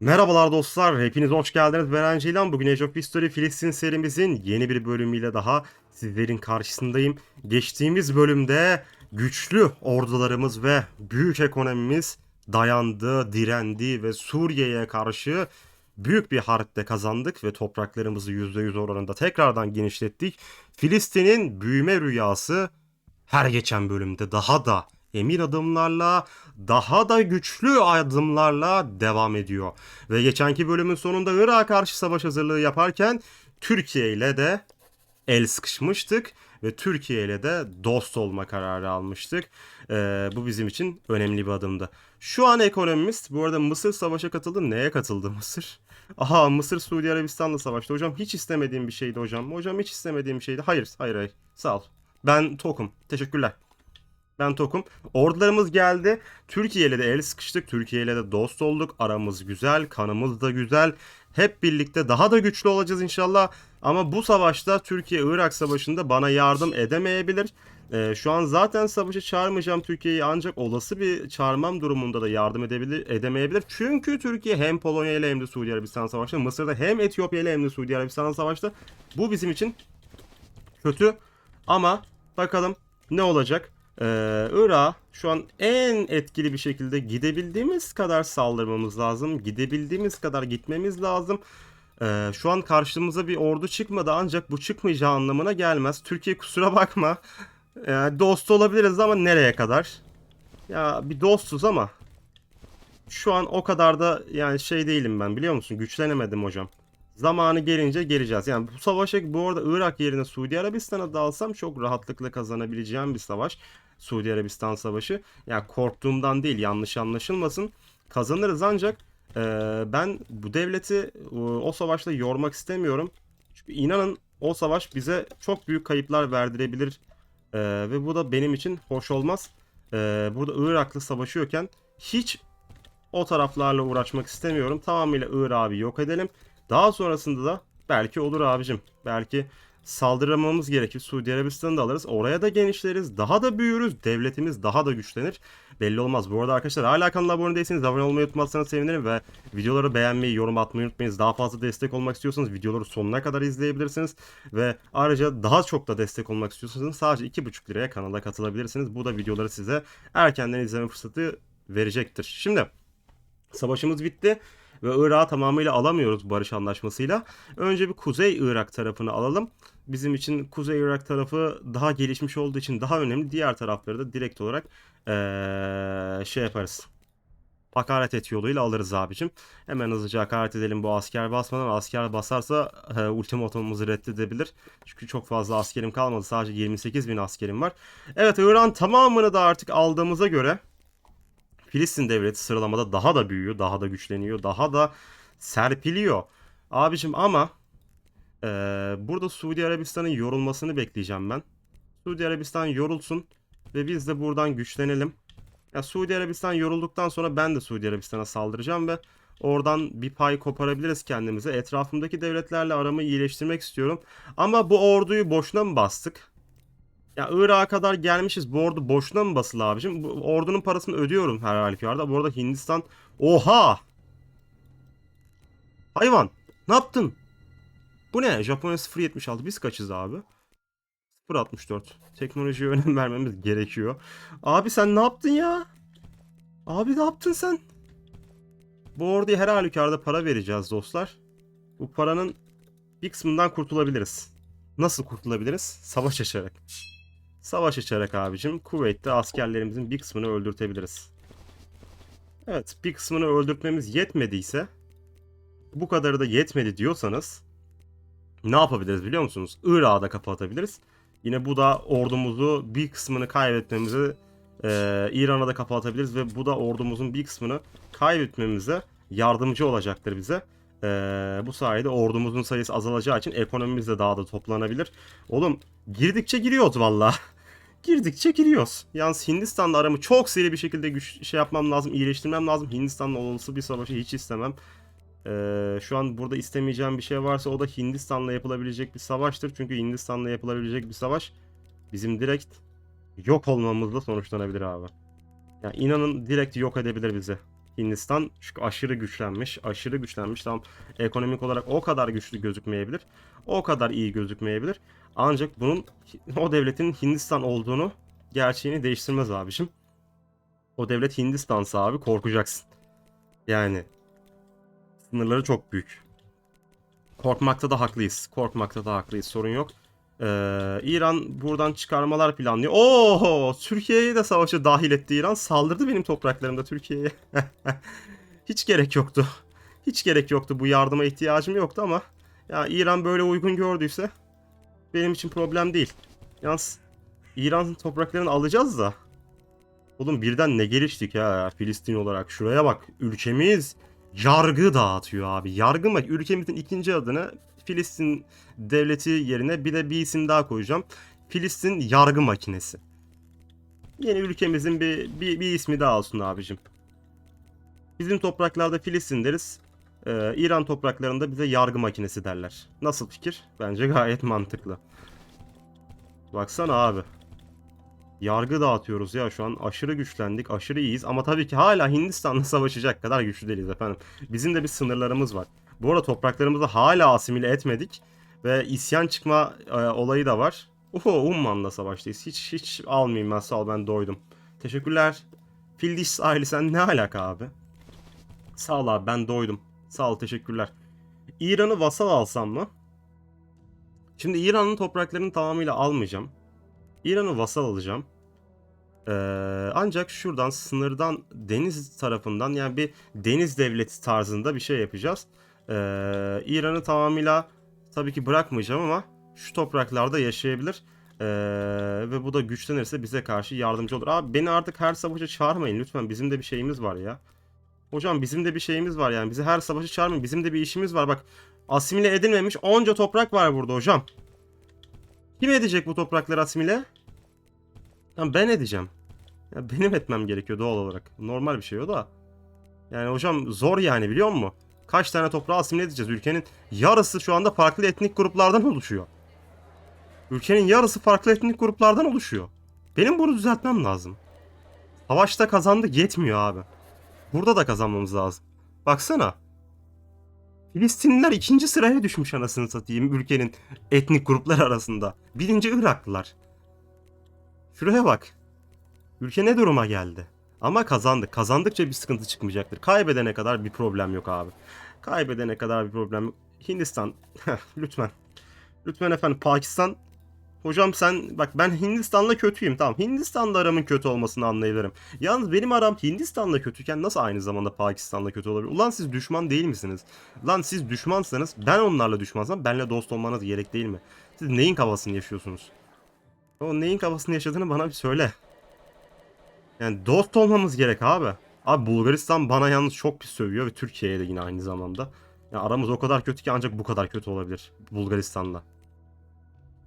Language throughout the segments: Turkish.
Merhabalar dostlar, hepiniz hoş geldiniz. Ben Ceylan. Bugün Age of History Filistin serimizin yeni bir bölümüyle daha sizlerin karşısındayım. Geçtiğimiz bölümde güçlü ordularımız ve büyük ekonomimiz dayandı, direndi ve Suriye'ye karşı büyük bir harpte kazandık ve topraklarımızı %100 oranında tekrardan genişlettik. Filistin'in büyüme rüyası her geçen bölümde daha da emin adımlarla, daha da güçlü adımlarla devam ediyor. Ve geçenki bölümün sonunda Irak'a karşı savaş hazırlığı yaparken Türkiye ile de el sıkışmıştık ve Türkiye ile de dost olma kararı almıştık. Ee, bu bizim için önemli bir adımdı. Şu an ekonomimiz, bu arada Mısır savaşa katıldı. Neye katıldı Mısır? Aha Mısır Suudi Arabistan'la savaştı. Hocam hiç istemediğim bir şeydi hocam. Hocam hiç istemediğim bir şeydi. Hayır, hayır, hayır. Sağ ol. Ben tokum. Teşekkürler. Ben tokum. Ordularımız geldi. Türkiye ile de el sıkıştık. Türkiye ile de dost olduk. Aramız güzel. Kanımız da güzel. Hep birlikte daha da güçlü olacağız inşallah. Ama bu savaşta Türkiye-Irak savaşında bana yardım edemeyebilir. Ee, şu an zaten savaşı çağırmayacağım Türkiye'yi ancak olası bir çağırmam durumunda da yardım edebilir, edemeyebilir. Çünkü Türkiye hem Polonya ile hem de Suudi Arabistan savaşta. Mısır'da hem Etiyopya ile hem de Suudi Arabistan savaşta. Bu bizim için kötü ama bakalım ne olacak. Ee, Irak'a şu an en etkili bir şekilde gidebildiğimiz kadar saldırmamız lazım. Gidebildiğimiz kadar gitmemiz lazım. Ee, şu an karşımıza bir ordu çıkmadı ancak bu çıkmayacağı anlamına gelmez. Türkiye kusura bakma. Yani dost olabiliriz ama nereye kadar? Ya bir dostuz ama şu an o kadar da yani şey değilim ben biliyor musun? Güçlenemedim hocam. Zamanı gelince geleceğiz. Yani bu savaşa bu arada Irak yerine Suudi Arabistan'a dalsam çok rahatlıkla kazanabileceğim bir savaş. Suudi Arabistan savaşı. Yani korktuğumdan değil yanlış anlaşılmasın. Kazanırız ancak e, ben bu devleti e, o savaşta yormak istemiyorum. Çünkü inanın o savaş bize çok büyük kayıplar verdirebilir. E, ve bu da benim için hoş olmaz. E, burada Irak'la savaşıyorken hiç o taraflarla uğraşmak istemiyorum. Tamamıyla Irak'ı yok edelim. Daha sonrasında da belki olur abicim. Belki saldıramamız gerekir. Suudi Arabistan'ı da alırız. Oraya da genişleriz. Daha da büyürüz. Devletimiz daha da güçlenir. Belli olmaz. Bu arada arkadaşlar hala kanala abone değilseniz abone olmayı unutmazsanız sevinirim ve videoları beğenmeyi, yorum atmayı unutmayınız. Daha fazla destek olmak istiyorsanız videoları sonuna kadar izleyebilirsiniz. Ve ayrıca daha çok da destek olmak istiyorsanız sadece 2,5 liraya kanala katılabilirsiniz. Bu da videoları size erkenden izleme fırsatı verecektir. Şimdi savaşımız bitti ve Irak'ı tamamıyla alamıyoruz barış anlaşmasıyla. Önce bir Kuzey Irak tarafını alalım. Bizim için Kuzey Irak tarafı daha gelişmiş olduğu için daha önemli. Diğer tarafları da direkt olarak ee, şey yaparız. Hakaret et yoluyla alırız abicim. Hemen hızlıca hakaret edelim bu asker basmadan. Asker basarsa e, ultimatumumuzu reddedebilir. Çünkü çok fazla askerim kalmadı. Sadece 28 bin askerim var. Evet İran tamamını da artık aldığımıza göre Filistin devleti sıralamada daha da büyüyor, daha da güçleniyor, daha da serpiliyor. Abicim ama e, burada Suudi Arabistan'ın yorulmasını bekleyeceğim ben. Suudi Arabistan yorulsun ve biz de buradan güçlenelim. Ya Suudi Arabistan yorulduktan sonra ben de Suudi Arabistan'a saldıracağım ve oradan bir pay koparabiliriz kendimize. Etrafımdaki devletlerle aramı iyileştirmek istiyorum. Ama bu orduyu boşuna mı bastık? Ya Irak'a kadar gelmişiz. Bu ordu boşuna mı basılı abicim? Bu ordunun parasını ödüyorum her halükarda. Bu arada Hindistan... Oha! Hayvan! Ne yaptın? Bu ne? Japonya 0.76. Biz kaçız abi? 0.64. Teknolojiye önem vermemiz gerekiyor. Abi sen ne yaptın ya? Abi ne yaptın sen? Bu orduya her halükarda para vereceğiz dostlar. Bu paranın bir kısmından kurtulabiliriz. Nasıl kurtulabiliriz? Savaş açarak. Savaş açarak abicim Kuveyt'te askerlerimizin bir kısmını öldürtebiliriz. Evet bir kısmını öldürtmemiz yetmediyse bu kadarı da yetmedi diyorsanız ne yapabiliriz biliyor musunuz? Irak'a da kapatabiliriz. Yine bu da ordumuzu bir kısmını kaybetmemize e, İran'a da kapatabiliriz ve bu da ordumuzun bir kısmını kaybetmemize yardımcı olacaktır bize. E, bu sayede ordumuzun sayısı azalacağı için ekonomimiz de daha da toplanabilir. Oğlum girdikçe giriyoruz valla. girdikçe giriyoruz. Yalnız Hindistan'la aramı çok seri bir şekilde güç şey yapmam lazım, iyileştirmem lazım. Hindistan'la olası bir savaşı hiç istemem. Ee, şu an burada istemeyeceğim bir şey varsa o da Hindistan'la yapılabilecek bir savaştır. Çünkü Hindistan'la yapılabilecek bir savaş bizim direkt yok olmamızla sonuçlanabilir abi. Yani inanın direkt yok edebilir bizi. Hindistan çünkü aşırı güçlenmiş. Aşırı güçlenmiş. Tamam ekonomik olarak o kadar güçlü gözükmeyebilir. O kadar iyi gözükmeyebilir. Ancak bunun o devletin Hindistan olduğunu gerçeğini değiştirmez abişim. O devlet Hindistan'sa abi korkacaksın. Yani sınırları çok büyük. Korkmakta da haklıyız. Korkmakta da haklıyız. Sorun yok. Ee, İran buradan çıkarmalar planlıyor. Oo, Türkiye'yi de savaşa dahil etti İran. Saldırdı benim topraklarımda Türkiye'ye. Hiç gerek yoktu. Hiç gerek yoktu. Bu yardıma ihtiyacım yoktu ama ya İran böyle uygun gördüyse benim için problem değil. Yalnız İran topraklarını alacağız da. Oğlum birden ne geliştik ya Filistin olarak. Şuraya bak. Ülkemiz yargı dağıtıyor abi. Yargı bak ülkemizin ikinci adını Filistin devleti yerine bir de bir isim daha koyacağım. Filistin yargı makinesi. Yeni ülkemizin bir, bir, bir ismi daha olsun abicim. Bizim topraklarda Filistin deriz. Ee, İran topraklarında bize yargı makinesi derler. Nasıl fikir? Bence gayet mantıklı. Baksana abi. Yargı dağıtıyoruz ya şu an aşırı güçlendik, aşırı iyiyiz ama tabii ki hala Hindistan'la savaşacak kadar güçlü değiliz efendim. Bizim de bir sınırlarımız var. Bu arada topraklarımızı hala asimile etmedik ve isyan çıkma e, olayı da var. Oho Umman'la savaştayız. Hiç hiç almayayım ben sağ ol ben doydum. Teşekkürler. Fildiş sahili sen ne alaka abi? Sağ ol abi ben doydum. Sağ ol teşekkürler. İran'ı vasal alsam mı? Şimdi İran'ın topraklarını tamamıyla almayacağım. İran'ı vasal alacağım. Ee, ancak şuradan sınırdan deniz tarafından yani bir deniz devleti tarzında bir şey yapacağız. Ee, İran'ı tamamıyla tabii ki bırakmayacağım ama şu topraklarda yaşayabilir. Ee, ve bu da güçlenirse bize karşı yardımcı olur. Abi beni artık her savaşa çağırmayın lütfen. Bizim de bir şeyimiz var ya. Hocam bizim de bir şeyimiz var yani. Bizi her savaşa çağırmayın. Bizim de bir işimiz var. Bak asimile edilmemiş onca toprak var burada hocam. Kim edecek bu toprakları asimile? Ya ben edeceğim. Ya benim etmem gerekiyor doğal olarak. Normal bir şey o da. Yani hocam zor yani biliyor musun? Kaç tane toprağı asimile edeceğiz? Ülkenin yarısı şu anda farklı etnik gruplardan oluşuyor. Ülkenin yarısı farklı etnik gruplardan oluşuyor. Benim bunu düzeltmem lazım. Savaşta kazandık yetmiyor abi. Burada da kazanmamız lazım. Baksana. Filistinliler ikinci sıraya düşmüş anasını satayım ülkenin etnik gruplar arasında. Birinci Iraklılar. Şuraya bak. Ülke ne duruma geldi? Ama kazandık. Kazandıkça bir sıkıntı çıkmayacaktır. Kaybedene kadar bir problem yok abi. Kaybedene kadar bir problem yok. Hindistan lütfen. Lütfen efendim Pakistan Hocam sen bak ben Hindistan'la kötüyüm tamam. Hindistan'la aramın kötü olmasını anlayabilirim. Yalnız benim aram Hindistan'la kötüyken nasıl aynı zamanda Pakistan'la kötü olabilir? Ulan siz düşman değil misiniz? Lan siz düşmansanız ben onlarla düşmansam benle dost olmanız gerek değil mi? Siz neyin kafasını yaşıyorsunuz? O neyin kafasını yaşadığını bana bir söyle. Yani dost olmamız gerek abi. Abi Bulgaristan bana yalnız çok pis sövüyor ve Türkiye'ye de yine aynı zamanda. Ya aramız o kadar kötü ki ancak bu kadar kötü olabilir Bulgaristan'la.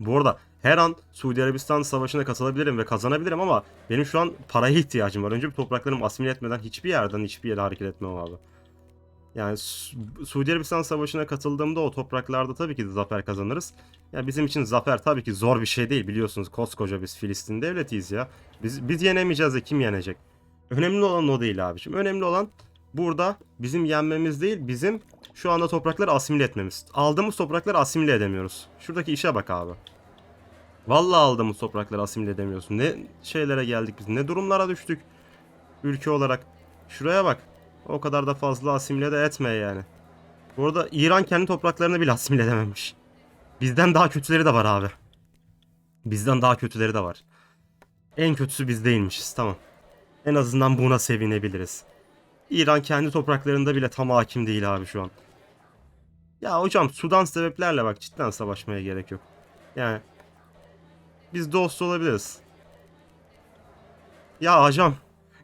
Bu arada her an Suudi Arabistan savaşına katılabilirim ve kazanabilirim ama benim şu an paraya ihtiyacım var. Önce bir topraklarımı asimile etmeden hiçbir yerden hiçbir yere hareket etmem abi. Yani Su- Suudi Arabistan savaşına katıldığımda o topraklarda tabii ki de zafer kazanırız. Ya bizim için zafer tabii ki zor bir şey değil biliyorsunuz. Koskoca biz Filistin devletiyiz ya. Biz biz yenemeyeceğiz de kim yenecek? Önemli olan o değil abiciğim. Önemli olan burada bizim yenmemiz değil, bizim şu anda toprakları asimile etmemiz. Aldığımız toprakları asimile edemiyoruz. Şuradaki işe bak abi. Vallahi aldığımız toprakları asimile edemiyorsun. Ne şeylere geldik biz, ne durumlara düştük ülke olarak. Şuraya bak. O kadar da fazla asimile de etme yani. Bu arada İran kendi topraklarını bile asimile edememiş. Bizden daha kötüleri de var abi. Bizden daha kötüleri de var. En kötüsü biz değilmişiz tamam. En azından buna sevinebiliriz. İran kendi topraklarında bile tam hakim değil abi şu an. Ya hocam Sudan sebeplerle bak cidden savaşmaya gerek yok. Yani biz dost olabiliriz. Ya hocam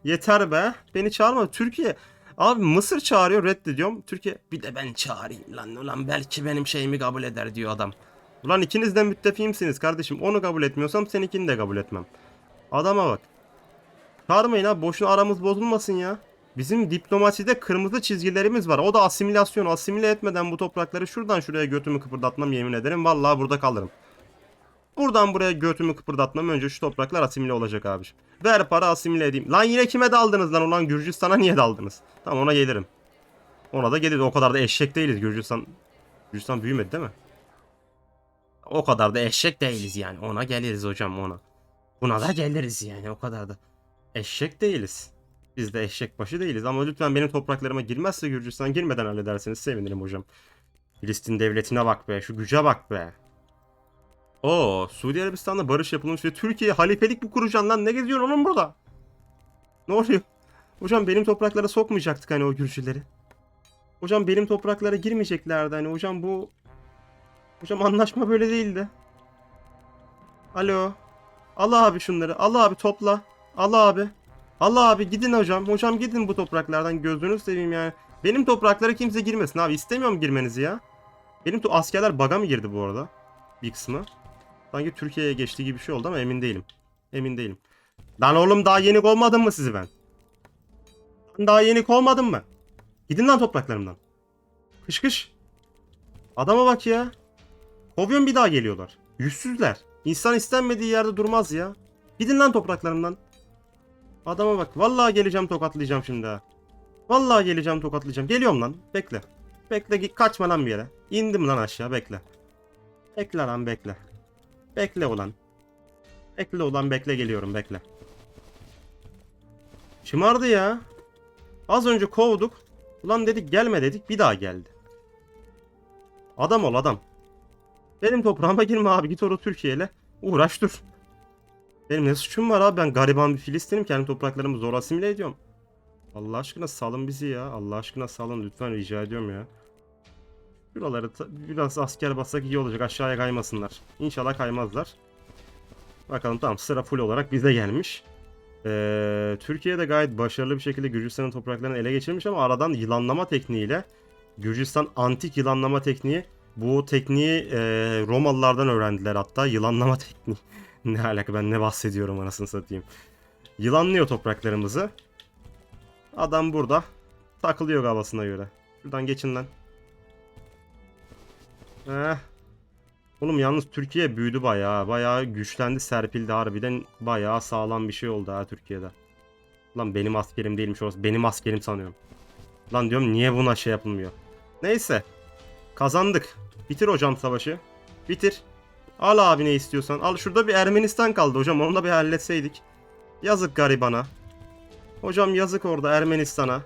yeter be. Beni çağırma. Türkiye Abi Mısır çağırıyor reddediyorum. Türkiye bir de ben çağırayım lan. Ulan belki benim şeyimi kabul eder diyor adam. Ulan ikiniz de müttefiğimsiniz kardeşim. Onu kabul etmiyorsam seninkini de kabul etmem. Adama bak. Çağırmayın abi boşuna aramız bozulmasın ya. Bizim diplomaside kırmızı çizgilerimiz var. O da asimilasyon. Asimile etmeden bu toprakları şuradan şuraya götümü kıpırdatmam yemin ederim. Vallahi burada kalırım. Buradan buraya götümü kıpırdatmam önce şu topraklar asimile olacak abiciğim. Ver para asimile edeyim. Lan yine kime daldınız lan ulan Gürcistan'a niye daldınız? Tamam ona gelirim. Ona da geliriz. O kadar da eşek değiliz Gürcistan. Gürcistan büyümedi değil mi? O kadar da eşek değiliz yani. Ona geliriz hocam ona. Buna da geliriz yani o kadar da. Eşek değiliz. Biz de eşek başı değiliz ama lütfen benim topraklarıma girmezse Gürcistan girmeden hallederseniz sevinirim hocam. Filistin devletine bak be, şu güce bak be. Oo, Suudi Arabistan'da barış yapılmış ve Türkiye halifelik mi kuracaksın lan? Ne geziyorsun oğlum burada? Ne oluyor? Hocam benim topraklara sokmayacaktık hani o Gürcüleri. Hocam benim topraklara girmeyeceklerdi hani hocam bu... Hocam anlaşma böyle değildi. Alo. Al abi şunları. Al abi topla. Al abi. Al abi gidin hocam. Hocam gidin bu topraklardan gözünü seveyim yani. Benim topraklara kimse girmesin abi. İstemiyorum girmenizi ya. Benim askerler baga mı girdi bu arada? Bir kısmı. Sanki Türkiye'ye geçtiği gibi bir şey oldu ama emin değilim. Emin değilim. Lan oğlum daha yenik olmadım mı sizi ben? Daha yenik olmadım mı? Gidin lan topraklarımdan. Kış kış. Adama bak ya. Kovuyorum bir daha geliyorlar. Yüzsüzler. İnsan istenmediği yerde durmaz ya. Gidin lan topraklarımdan. Adama bak. Vallahi geleceğim tokatlayacağım şimdi ha. Vallahi geleceğim tokatlayacağım. Geliyorum lan. Bekle. Bekle kaçma lan bir yere. İndim lan aşağı bekle. Bekle lan bekle. Bekle ulan. Bekle ulan bekle geliyorum bekle. Şımardı ya. Az önce kovduk. Ulan dedik gelme dedik bir daha geldi. Adam ol adam. Benim toprağıma girme abi git orada Türkiye'yle uğraş dur. Benim ne suçum var abi ben gariban bir Filistin'im kendi topraklarımı zor asimile ediyorum. Allah aşkına salın bizi ya. Allah aşkına salın lütfen rica ediyorum ya. Şuraları biraz asker bassak iyi olacak aşağıya kaymasınlar. İnşallah kaymazlar. Bakalım tamam sıra full olarak bize gelmiş. Ee, Türkiye de gayet başarılı bir şekilde Gürcistan'ın topraklarını ele geçirmiş ama aradan yılanlama tekniğiyle Gürcistan antik yılanlama tekniği bu tekniği e, Romalılardan öğrendiler hatta yılanlama tekniği. ne alaka ben ne bahsediyorum anasını satayım. Yılanlıyor topraklarımızı. Adam burada takılıyor kafasına göre. Şuradan geçin lan. Eh. Oğlum yalnız Türkiye büyüdü bayağı. Bayağı güçlendi, serpildi harbiden. Bayağı sağlam bir şey oldu ha Türkiye'de. Lan benim askerim değilmiş orası. Benim askerim sanıyorum. Lan diyorum niye buna şey yapılmıyor. Neyse. Kazandık. Bitir hocam savaşı. Bitir. Al abi ne istiyorsan. Al şurada bir Ermenistan kaldı hocam. Onu da bir halletseydik. Yazık garibana. Hocam yazık orada Ermenistan'a.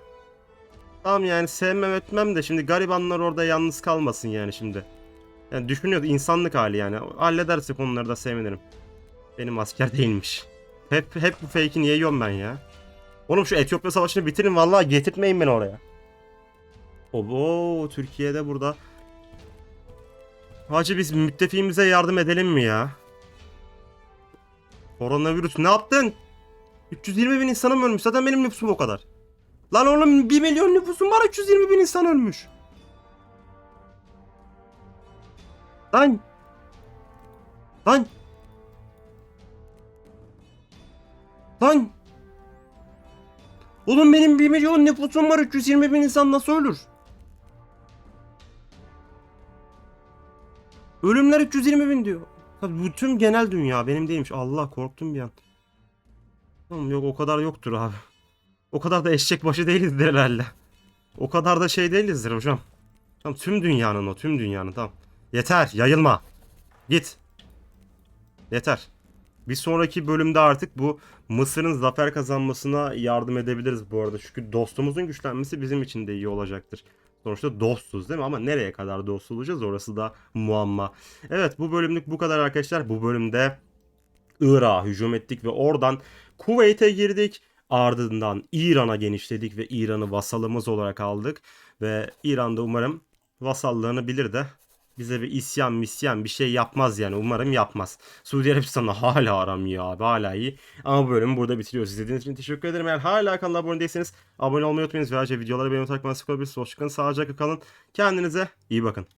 Tamam yani sevmem etmem de şimdi garibanlar orada yalnız kalmasın yani şimdi. Yani düşünüyordu insanlık hali yani. Halledersek onları da sevinirim. Benim asker değilmiş. Hep hep bu fake'i niye yiyorum ben ya? Oğlum şu Etiyopya savaşını bitirin vallahi getirtmeyin beni oraya. Obo Türkiye'de burada. Hacı biz müttefiğimize yardım edelim mi ya? Koronavirüs ne yaptın? 320 bin insanım ölmüş. Zaten benim nüfusum o kadar. Lan oğlum 1 milyon nüfusum var 320 bin insan ölmüş. Lan. Lan. Lan. Oğlum benim 1 milyon nüfusum var 320 bin insan nasıl ölür? Ölümler 320 bin diyor. Tabii bu tüm genel dünya benim değilmiş. Allah korktum bir an. Tamam yok o kadar yoktur abi. O kadar da eşek başı değilizdir herhalde. O kadar da şey değilizdir hocam. Tamam tüm dünyanın o tüm dünyanın tamam. Yeter yayılma. Git. Yeter. Bir sonraki bölümde artık bu Mısır'ın zafer kazanmasına yardım edebiliriz bu arada. Çünkü dostumuzun güçlenmesi bizim için de iyi olacaktır. Sonuçta dostuz değil mi? Ama nereye kadar dost olacağız orası da muamma. Evet bu bölümlük bu kadar arkadaşlar. Bu bölümde Irak'a hücum ettik ve oradan Kuveyt'e girdik. Ardından İran'a genişledik ve İran'ı vasalımız olarak aldık. Ve İran'da umarım vasallığını bilir de bize bir isyan misyan bir şey yapmaz yani. Umarım yapmaz. Suudi Arabistan'la hala aramıyor abi. Hala iyi. Ama bu bölümü burada bitiriyoruz. İzlediğiniz için teşekkür ederim. Eğer hala kanala abone değilseniz abone olmayı unutmayınız. Ve ayrıca videoları beğenmeyi unutmayın. Hoşçakalın. Sağlıcakla kalın. Kendinize iyi bakın.